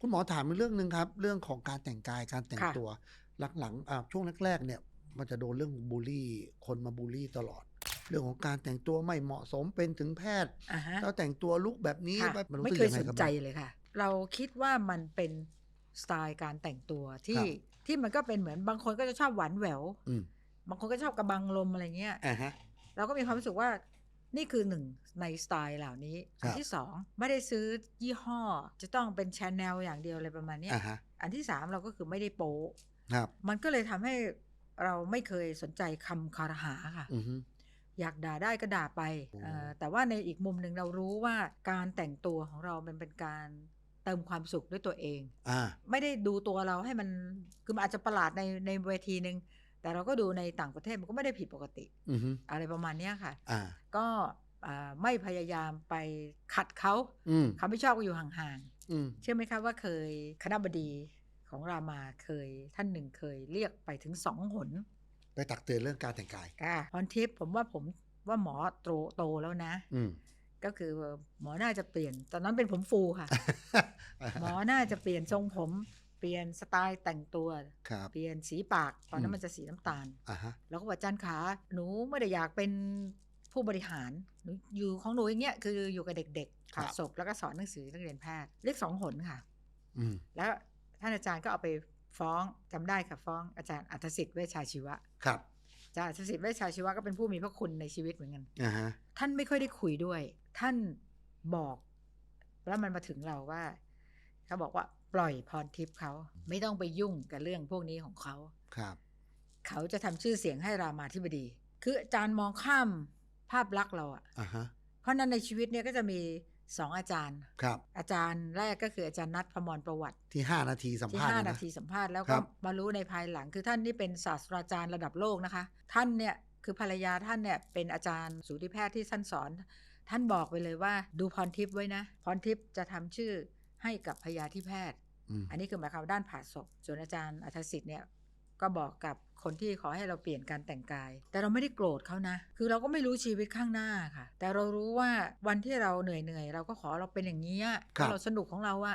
คุณหมอถามอีกเรื่องหนึ่งครับ เรื่องของการแต่งกายการแต่งค่ะตัว หลังๆอ่าช่วงแรกๆเนี่ย มันจะโดนเรื่องบูลลี่ คนมาบูลลี่ตลอด เรื่องของการแต่งตัวไม่เหมาะสมเป็นถึงแพทย์อ่าฮะแล้วแต่งตัวลุกแบบนี้ค่ะมันรู้ไม่สึกเคยยังไงสนครับใจเลยค่ะ เราคิดว่ามันเป็นสไตล์การแต่งตัวที่ครับที่มันก็เป็นเหมือนบางคนก็จะชอบหวานแหววอืมบางคนก็ชอบกระบังลมอะไรเงี้ยอ่าฮะเราก็มีความรู้สึกว่า นี่คือหนึ่งในสไตล์เหล่านี้ครับอันที่สองไม่ได้ซื้อยี่ห้อ จะต้องเป็นชาแนลอย่างเดียวอะไรประมาณเนี้ยอ่าฮะอันที่สามเราก็คือไม่ได้โป๊ะครับมันก็เลยทำให้เราไม่เคยสนใจคำคารหาค่ะอือฮึอยากด่าได้ก็ด่าไปโอ้เอ่อแต่ว่าในอีกมุมหนึ่งเรารู้ว่าการแต่งตัวของเรามันเป็นการเติมความสุขด้วยตัวเองอ่าไม่ได้ดูตัวเราให้มันคือมันอาจจะประหลาดในในเวทีหนึ่ง แต่เราก็ดูในต่างประเทศมันก็ไม่ได้ผิดปกติอือฮึอะไรประมาณเนี้ยค่ะอ่าก็อ่าไม่พยายามไปขัดเขาอืมเขาไม่ชอบก็อยู่ห่างอืมๆเชื่อไหมคะว่าเคยคณะบดีของรามาเคยท่านหนึ่งเคยเรียกไปถึงสองหน ไปตักเตือนเรื่องการแต่งกายค่ะพรทิพย์ผมว่าผมว่าหมอโตโตแล้วนะอืมก็คือหมอน่าจะเปลี่ยน ตอนนั้นเป็นผมฟูค่ะ หมอน่าจะเปลี่ยนทรงผมเปลี่ยนสไตล์แต่งตัว ครับ เปลี่ยนสีปาก ตอนนั้อืนมมันจะสีน้ำตาล อ่าฮะ แล้วก็บอกอาจารย์ขาหนูไม่ได้อยากเป็นผู้บริหารหนูอยู่ของหนูอย่างเงี้ยคืออยู่กับเด็กๆผ่าศพแล้วก็สอนหนังสือนักเรียนแพทย์เรียกสองหนค่ะ อืม แล้วท่านอาจารย์ก็เอาไปฟ้องจำได้ค่ะฟ้องอาจารย์อัธสิทธิ์เวชชาชีวะครับ อาจารย์อัธสิทธิ์เวชชาชีวะก็เป็นผู้มีพระคุณในชีวิตเหมือนกัน อ่าฮะ ท่านไม่ค่อยได้คุยด้วย ท่านบอก แล้วมันมาถึงเราว่าเขาบอกว่าปล่อยพรทิพย์เขาไม่ต้องไปยุ่งกับเรื่องพวกนี้ของเขาครับ เขาจะทำชื่อเสียงให้รามาธิบดี คืออาจารย์มองข้ามภาพลักษณ์เราอะอ่าฮะเพราะฉะนั้นในชีวิตเนี่ยก็จะมีสองอาจารย์ครับ อาจารย์แรกก็คืออาจารย์นัทพมรประวัติที่ห้านาทีสัมที่ภาษณ์ห้าเยนานะทีสัมภาษณ์แล้วครัก็บมารู้ในภายหลัง คือท่านนี่เป็นศาสตราจารย์ระดับโลกนะคะ ท่านเนี่ยคือภรรยาท่านเนี่ยเป็นอาจารย์สูติแพทย์ที่ท่านสอน ท่านบอกไปเลยว่าดูพรทิพย์ไว้นะ พรทิพย์จะทำชื่อให้กับพยาธิแพทย์ อืมอันนี้คือหมายความว่าด้านผ่าศพส่วนอาจารย์อัธสิทธิ์เนี่ยก็บอกกับคนที่ขอให้เราเปลี่ยนการแต่งกาย แต่เราไม่ได้โกรธเขานะ คือเราก็ไม่รู้ชีวิตข้างหน้าค่ะ แต่เรารู้ว่าวันที่เราเหนื่อยเหนื่อยๆเราก็ขอเราเป็นอย่างนี้อะครับเราสนุกของเราอะ